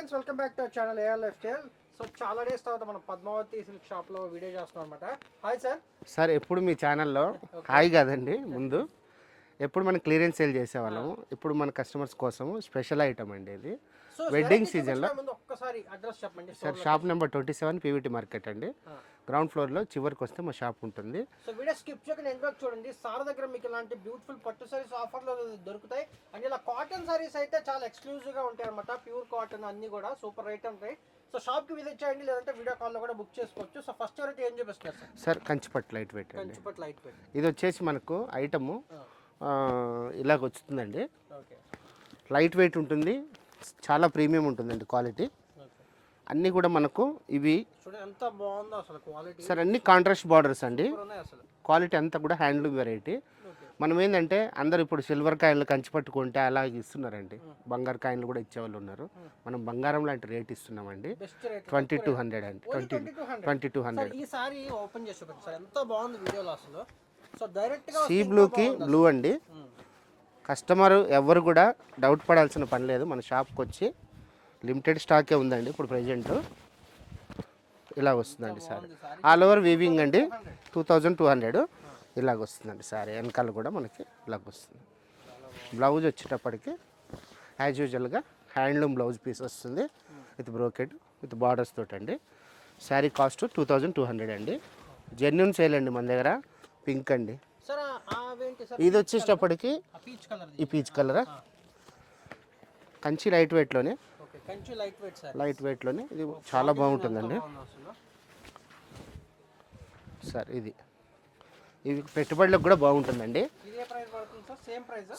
Friends welcome back to channel A R lifestyle so చాలా days తర్వాత మనం Padmavati silk షాప్లో వీడియో చేస్తున్నాం అనమాట హాయ్ సార్ సార్ ఎప్పుడు మీ ఛానల్లో? హాయ్ కాదండి ముందు. ఎప్పుడు మనం క్లియరెన్స్ సేల్ చేసేవాళ్ళము? ఇప్పుడు మన కస్టమర్స్ కోసము స్పెషల్ ఐటమ్ అండి ఇది. సో Wedding season లో- ముందు ఒక్కసారి అడ్రస్ చెప్పండి. Sir shop number twenty seven P V T market అండి. గ్రౌండ్ ఫ్లోర్లో చివరికి వస్తే మా షాప్ ఉంటుంది. సో వీడియో స్కిప్ చేయకుండా ఎండ్ చూడండి. సార్ దగ్గర మీకు ఇలాంటి బ్యూటిఫుల్ పట్టు సారీస్ ఆఫర్లో దొరుకుతాయి. అండ్ ఇలా కాటన్ సారీస్ అయితే చాలా ఎక్స్క్లూజివ్గా ఉంటాయి అనమాట ప్యూర్ కాటన్ అన్ని కూడా సూపర్ రేట్ ఉంటాయి. సో షాప్కి విజిట్ చేయండి లేదంటే వీడియో కాల్లో కూడా బుక్ చేసుకోవచ్చు. సో ఫస్ట్ వెరైటీ ఏం చూపిస్తున్నారు sir? Sir Kanchipattu light weight అండి. కంచిపట్ లైట్ పెట్టి ఇది వచ్చేసి మనకు ఐటము ఇలాగ వస్తుందండి. ఓకే. లైట్ వెయిట్ ఉంటుంది. చాలా ప్రీమియం ఉంటుందండి క్వాలిటీ అన్నీ కూడా మనకు ఇవి ఎంత బాగుందో అసలు క్వాలిటీ సార్ అన్ని కాంట్రాస్ట్ బార్డర్స్ అండి. క్వాలిటీ అంతా కూడా హ్యాండ్లూమ్ వెరైటీ మనం ఏంటంటే అందరు ఇప్పుడు సిల్వర్ కాయిన్లు కంచి పట్టుకుంటే అలా ఇస్తున్నారండి. బంగారు కాయిన్లు కూడా ఇచ్చేవాళ్ళు ఉన్నారు. మనం బంగారం లాంటి రేట్ ఇస్తున్నామండి. ట్వంటీ టూ హండ్రెడ్ అండి twenty twenty two hundred open చేసి చూపించండి సార్. ఎంత బాగుంది వీడియోలో అసలు. సో డైరెక్ట్గా సీ బ్లూకి బ్లూ అండి. కస్టమర్ ఎవరు కూడా డౌట్ పడాల్సిన పని లేదు. మన షాప్కి వచ్చి లిమిటెడ్ స్టాకే ఉందండి ఇప్పుడు ప్రజెంట్. ఇలా వస్తుందండి సారీ. ఆల్ ఓవర్ వీవింగ్ అండి. Two thousand two hundred. ఇలాగ వస్తుందండి సారీ. వెనకాల కూడా మనకి ఇలాగ వస్తుంది. బ్లౌజ్ వచ్చేటప్పటికి యాజ్ యూజువల్గా హ్యాండ్లూమ్ బ్లౌజ్ పీస్ వస్తుంది విత్ బ్రోకెట్ విత్ బార్డర్స్ తోటి అండి sari cost two thousand two hundred అండి. జెన్యున్ సేల్ అండి మన దగ్గర. పింక్ అండి. ఇది వచ్చేటప్పటికి ఈ peach colour? Kanchi light వెయిట్లోనే Kanchi light weight sir light వెయిట్లోనే ఇది చాలా బాగుంటుందండి. సార్ ఇది. ఇది పెట్టుబడులకు కూడా బాగుంటుందండి.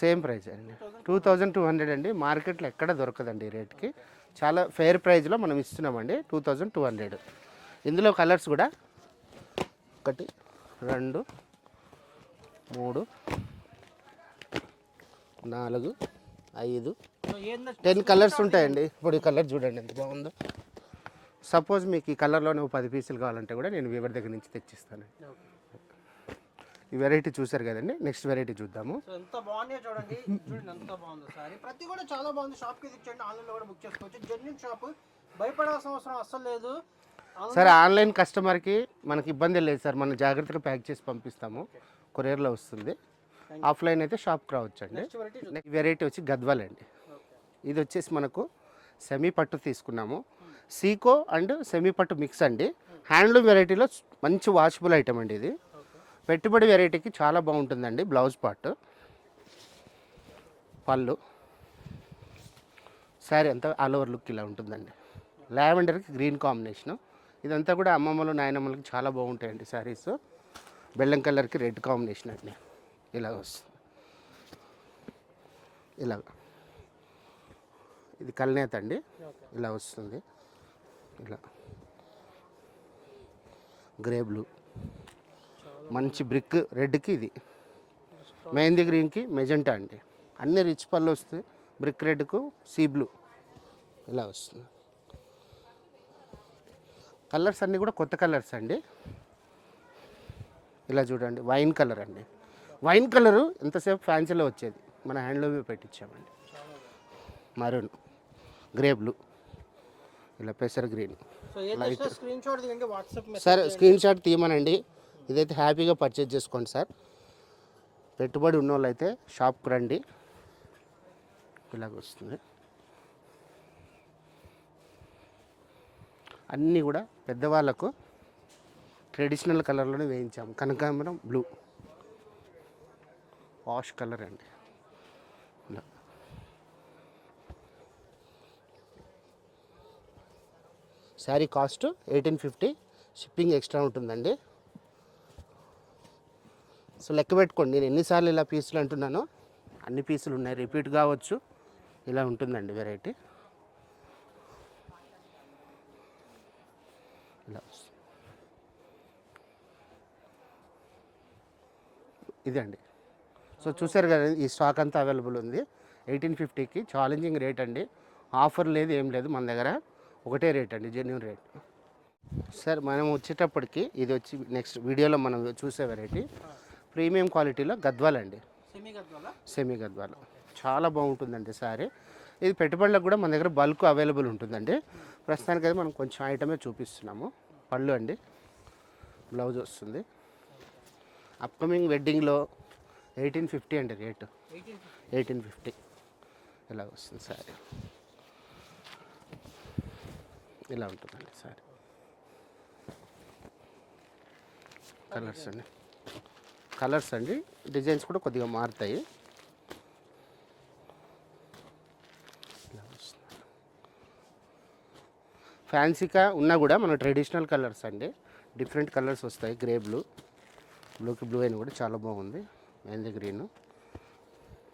సేమ్ ప్రైస్ అండి. టూ థౌజండ్ టూ హండ్రెడ్ అండి. మార్కెట్లో ఎక్కడ దొరకదండి ఈ రేట్కి చాలా ఫెయిర్ ప్రైస్లో మనం ఇస్తున్నామండి. టూ థౌజండ్ టూ హండ్రెడ్ ఇందులో కలర్స్ కూడా ఒకటి రెండు మూడు నాలుగు ఐదు టెన్ కలర్స్ ఉంటాయండి. ఇప్పుడు ఈ కలర్ చూడండి ఎంత బాగుందో. సపోజ్ మీకు ఈ కలర్లోనే ఒక పది పీసులు కావాలంటే కూడా నేను ఎవరి దగ్గర నుంచి తెచ్చిస్తాను. ఈ వెరైటీ చూసారు కదండి. నెక్స్ట్ వెరైటీ చూద్దాము. ఎంత బాగున్నాయో చూడండి. చూడండి ఎంత బాగుందో సారీ. ప్రతి కూడా చాలా బాగుంది. షాప్కి తెచ్చండి ఆన్లైన్లో కూడా బుక్ చేసుకోవచ్చు. Genuine shop. భయపడాల్సిన అవసరం అస్సలు లేదు. సార్ ఆన్లైన్ కస్టమర్కి మనకి ఇబ్బంది లేదు సార్. మనం జాగ్రత్తగా ప్యాక్ చేసి పంపిస్తాము. కొరియర్లో వస్తుంది. ఆఫ్లైన్ అయితే షాప్కి రావచ్చు అండి వెరైటీ వచ్చి గద్వాల్ అండి. ఇది వచ్చేసి మనకు సెమీ పట్టు తీసుకున్నాము. సీకో అండ్ సెమీ పట్టు మిక్స్ అండి. హ్యాండ్లూమ్ వెరైటీలో మంచి వాషబుల్ ఐటమ్ అండి ఇది. పెట్టుబడి వెరైటీకి చాలా బాగుంటుందండి బ్లౌజ్ పార్ట్ పళ్ళు. శారీ అంతా ఆల్ ఓవర్ లుక్ ఇలా ఉంటుందండి. లావెండర్కి గ్రీన్ కాంబినేషను ఇదంతా కూడా అమ్మమ్మలు నాయనమ్మలకి చాలా బాగుంటాయండి శారీస్ బెల్లం కలర్కి రెడ్ కాంబినేషన్ అండి. ఇలా వస్తుంది. ఇలాగా ఇది కల్నేత అండి. ఇలా వస్తుంది. ఇలా. Grey blue. మంచి బ్రిక్ రెడ్కి ఇది. మెహందీ గ్రీన్కి మెజెంటా అండి. అన్ని రిచ్ పళ్ళు వస్తాయి. బ్రిక్ రెడ్కు సీ బ్లూ. ఇలా వస్తుంది. కలర్స్ అన్నీ కూడా కొత్త కలర్స్ అండి. ఇలా చూడండి. వైన్ కలర్ అండి. వైన్ కలరు ఎంతసేపు ఫ్యాన్సీలో వచ్చేది? మన హ్యాండ్లూమే పెట్టించామండి. మరూన్. గ్రే బ్లూ ఇలా పెసర్ green. Message sir screen shot తీయమనండి. ఇదైతే హ్యాపీగా పర్చేజ్ చేసుకోండి సార్. పెట్టుబడి ఉన్న వాళ్ళైతే షాప్కి రండి. ఇలాగ వస్తుంది. అన్నీ కూడా పెద్దవాళ్ళకు ట్రెడిషనల్ కలర్లోనే వేయించాము. కనకాంబరం బ్లూ వాష్ కలర్ అండి. Sari cost eighteen fifty shipping extra ఉంటుందండి. సో లెక్క పెట్టుకోండి. నేను ఎన్నిసార్లు ఇలా పీసులు అంటున్నానో అన్ని పీసులు ఉన్నాయి. రిపీట్ కావచ్చు. ఇలా ఉంటుందండి వెరైటీ. ఇలా ఇదండి. సో చూసారు కదా ఈ స్టాక్ అంతా అవైలబుల్ ఉంది. ఎయిటీన్ ఫిఫ్టీకి ఛాలెంజింగ్ రేట్ అండి. ఆఫర్ లేదు ఏం లేదు మన దగ్గర. ఒకటే రేట్ అండి జెన్యున్ రేట్. సార్ మనం వచ్చేటప్పటికి ఇది వచ్చి నెక్స్ట్ వీడియోలో మనం చూసే వెరైటీ ప్రీమియం క్వాలిటీలో గద్వాల్ అండి సెమీ గద్వాల? సెమీ గద్వాలు. చాలా బాగుంటుందండి సారీ. ఇది పెట్టుబడులకు కూడా మన దగ్గర బల్క్ అవైలబుల్ ఉంటుందండి. ప్రస్తుతానికి అయితే మనం కొంచెం ఐటమే చూపిస్తున్నాము. పళ్ళు అండి. బ్లౌజ్ వస్తుంది. అప్కమింగ్ వెడ్డింగ్లో ఎయిటీన్ ఫిఫ్టీ అండి రేటు. ఎయిటీన్ ఎయిటీన్ ఫిఫ్టీ ఇలా వస్తుంది సారీ. ఇలా ఉంటుందండి సారీ. కలర్స్ అండి. కలర్స్ అండి. డిజైన్స్ కూడా కొద్దిగా మారుతాయి. ఫ్యాన్సీగా ఉన్నా కూడా మన ట్రెడిషనల్ కలర్స్ అండి. డిఫరెంట్ కలర్స్ వస్తాయి. గ్రే బ్లూ బ్లూకి బ్లూ అయిన కూడా చాలా బాగుంది. మెహందీ గ్రీన్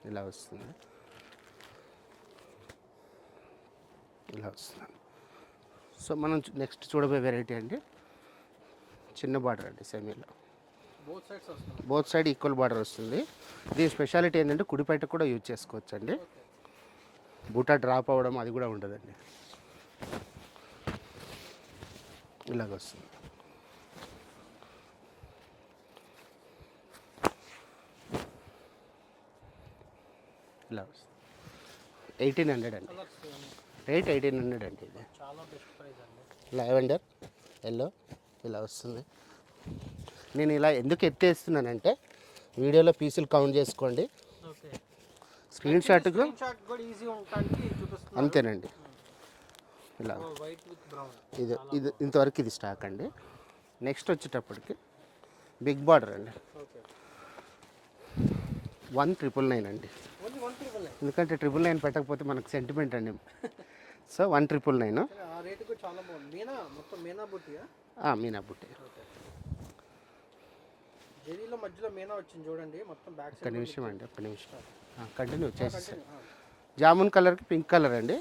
ఇలా వస్తుంది. ఇలా వస్తుంది. సో మనం నెక్స్ట్ చూడబోయే వెరైటీ అండి. చిన్న బార్డర్ అండి సెమీలో బోత్ సైడ్స్ వస్తుంది. బోత్ సైడ్ ఈక్వల్ బార్డర్ వస్తుంది. దీని స్పెషాలిటీ ఏంటంటే కుడిపైట కూడా యూజ్ చేసుకోవచ్చు అండి బూటా డ్రాప్ అవ్వడం అది కూడా ఉండదండి. ఇలాగ వస్తుంది. ఇలా వస్తుంది. ఎయిటీన్ హండ్రెడ్ అండి. రేట్ ఎయిటీన్ హండ్రెడ్ అండి ఇది. లావెండర్ ఎల్లో ఇలా వస్తుంది. నేను ఇలా ఎందుకు ఎత్తేస్తున్నానంటే వీడియోలో పీసులు కౌంట్ చేసుకోండి. స్క్రీన్ షాట్ అంతేనండి. ఇలా. With brown. ఇది ఇది ఇంతవరకు ఇది స్టాక్ అండి. నెక్స్ట్ వచ్చేటప్పటికి బిగ్ బార్డర్ అండి. వన్ ట్రిపుల్ నైన్ అండి. ఎందుకంటే ట్రిపుల్ నైన్ పెట్టకపోతే మనకు సెంటిమెంట్ అండి. So one triple nine. మీనా? మొత్తం మీనా బుట్టియా? మీనా బుట్టి. జెరీలో మధ్యలో మీనా వచ్చింది చూడండి. మొత్తం బ్యాక్ నిమిషం అండి ఒక్క నిమిషం. కంటిన్యూ చేసేసారు జామున్ కలర్కి పింక్ కలర్ అండి.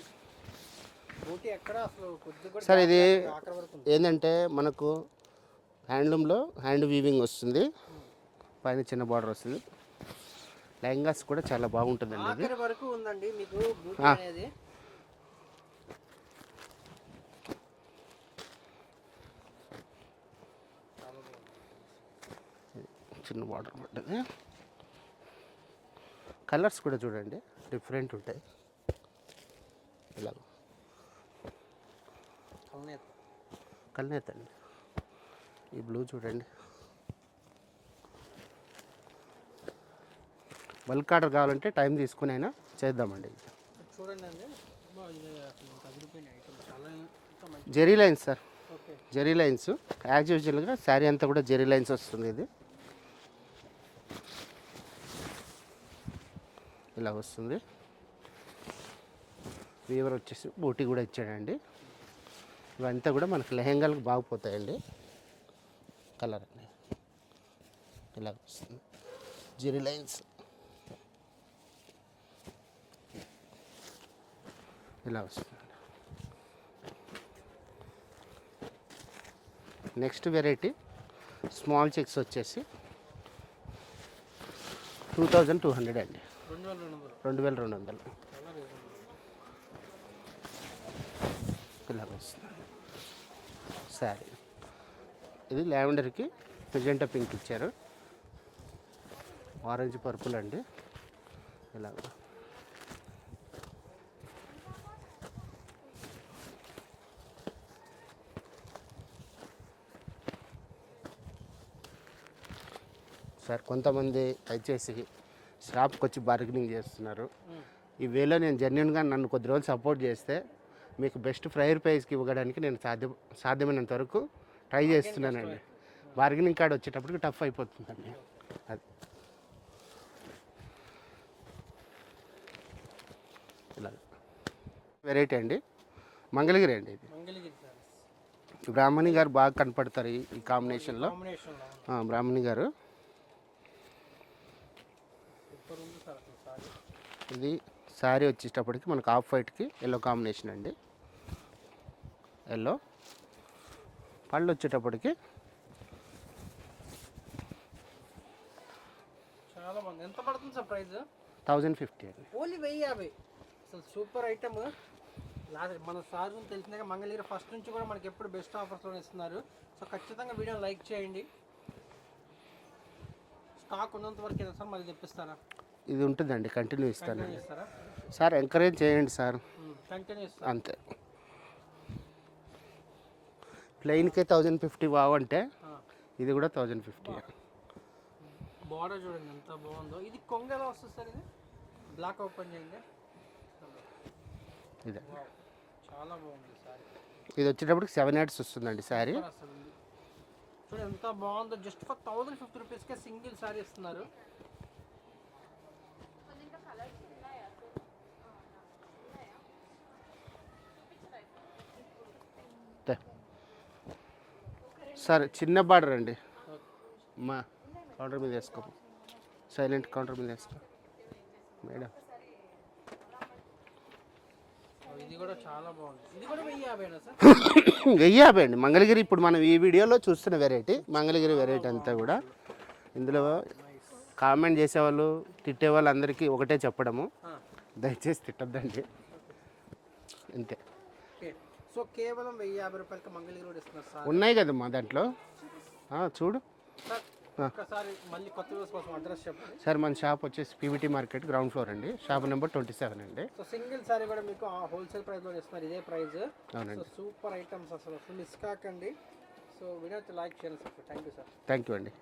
సార్ ఇది ఏంటంటే మనకు హ్యాండ్లూమ్లో హ్యాండ్ వీవింగ్ వస్తుంది. పైన చిన్న బార్డర్ వస్తుంది. లెహంగాస్ కూడా చాలా బాగుంటుందండి ఇది. వరకు ఉందండి మీకు బూటీ ఆ. అనేది చాలా బాగుంది చిన్న బార్డర్ పడ్డది కలర్స్ కూడా చూడండి డిఫరెంట్ ఉంటాయి. ఇలా కల్నేత. అండి. ఈ బ్లూ చూడండి. బల్క్ ఆర్డర్ కావాలంటే టైం తీసుకుని అయినా చేద్దామండి. చూడండి zari lines sir. Zari lines. As యూజువల్గా శారీ అంతా కూడా జెరీ లైన్స్ వస్తుంది ఇది. ఇలా వస్తుంది. వీవర్ వచ్చేసి బూటీ కూడా ఇచ్చాడండి. ఇవంతా కూడా మనకు లెహెంగాలకు బాగుపోతాయండి. కలర్ అండి. ఇలా వస్తుంది. జిరి లైన్స్ ఇలా వస్తుంది నెక్స్ట్ వెరైటీ స్మాల్ చెక్స్ వచ్చేసి టూ థౌజండ్ టూ హండ్రెడ్ అండి. రెండు వేల రెండు వందలు. ఇలా వస్తుంది. సారీ. ఇది లావెండర్కి మెజెంటా పింక్ ఇచ్చారు. ఆరెంజ్ పర్పుల్ అండి. ఇలా. సార్ కొంతమంది దయచేసి షాప్కి వచ్చి బార్గెనింగ్ చేస్తున్నారు. ఈ వేలో నేను జెన్యున్గా నన్ను కొద్ది రోజులు సపోర్ట్ చేస్తే మీకు బెస్ట్ ఫ్రైర్ ప్రైస్కి ఇవ్వడానికి నేను సాధ్య సాధ్యమైనంత వరకు ట్రై చేస్తున్నానండి. బార్గెనింగ్ కార్డ్ వచ్చేటప్పటికి టఫ్ అయిపోతుందండి. అది. ఇలా వెరైటీ అండి. మంగళగిరి అండి ఇది. బ్రాహ్మణి గారు బాగా కనపడతారు ఈ- కాంబినేషన్లో బ్రాహ్మణి గారు సూపర్ ఉంది సార్ అసలు సారీ ఇది శారీ వచ్చేటప్పటికి మనకు ఆఫ్ వైట్కి ఎల్లో కాంబినేషన్ అండి. ఎల్లో పళ్ళు వచ్చేటప్పటికి చాలా బాగుంది. ఎంత పడుతుంది సార్ ప్రైస్? థౌజండ్ ఫిఫ్టీ అండి. ఓన్లీ వెయ్యి యాభై. అసలు సూపర్ ఐటమ్. లాస్ట్ మన సార్ తెలిసిందాక మంగళగిరి ఫస్ట్ నుంచి కూడా మనకి ఎప్పుడు బెస్ట్ ఆఫర్స్లో ఇస్తున్నారు. సో ఖచ్చితంగా వీడియో లైక్ చేయండి. స్టాక్ ఉన్నంత వరకు సార్ మళ్ళీ తెప్పిస్తారా? ఇది ఉంటుందండి కంటిన్యూ ఇస్తాను. కంటిన్యూ చేస్తారా? సార్ ఎంకరేజ్ చేయండి సార్. అంతే. ప్లెయిన్కే థౌజండ్ ఫిఫ్టీ బాగుంటే ఇది కూడా థౌజండ్ ఫిఫ్టీ బార్డర్ చూడండి ఎంత బాగుందో. ఇది కొంగ ఎలా వస్తుంది సార్ ఇది? బ్లాక్ ఓపెన్ చేయండి. ఇదే. చాలా బాగుంది సారీ. ఇది వచ్చేటప్పటికి సెవెన్ ఎయిట్స్ వస్తుందండి శారీ చూడండి ఎంత బాగుందో. జస్ట్ ఫర్ థౌసండ్ ఫిఫ్టీ రూపీస్కే సింగిల్ సారీ ఇస్తున్నారు. సార్ చిన్న బార్డర్ అండి. మా కౌంటర్ మీద వేసుకో. సైలెంట్ కౌంటర్ మీద వేసుకో. మేడం. వెయ్యి యాభై అండి. మంగళగిరి ఇప్పుడు మనం ఈ వీడియోలో చూస్తున్న వెరైటీ మంగళగిరి వెరైటీ అంతా కూడా. ఇందులో కామెంట్ చేసేవాళ్ళు తిట్టేవాళ్ళు అందరికీ ఒకటే చెప్పడము. దయచేసి తిట్టద్దండి. అంతే. సో కేవలం వెయ్యి యాభై రూపాయలకి మంగళగిరి కూడా ఇస్తున్నారు సార్. ఉన్నాయి కదా మా దాంట్లో చూడు. సార్ ఒకసారి మళ్ళీ కొత్త కోసం అడ్రస్ చెప్పండి. సార్ మన షాప్ వచ్చేసి పీవీటీ మార్కెట్ గ్రౌండ్ ఫ్లోర్ అండి. షాప్ నెంబర్ ట్వంటీ సెవెన్ అండి. సో సింగిల్ సారీ కూడా మీకు హోల్సేల్ ప్రైస్లో ఇస్తున్నారు ఇదే ప్రైస్. సో అవునండి సూపర్ ఐటమ్స్ అసలు మిస్ కాకండి సో వీడియో లైక్ చేయండి sir thank you sir thank you అండి.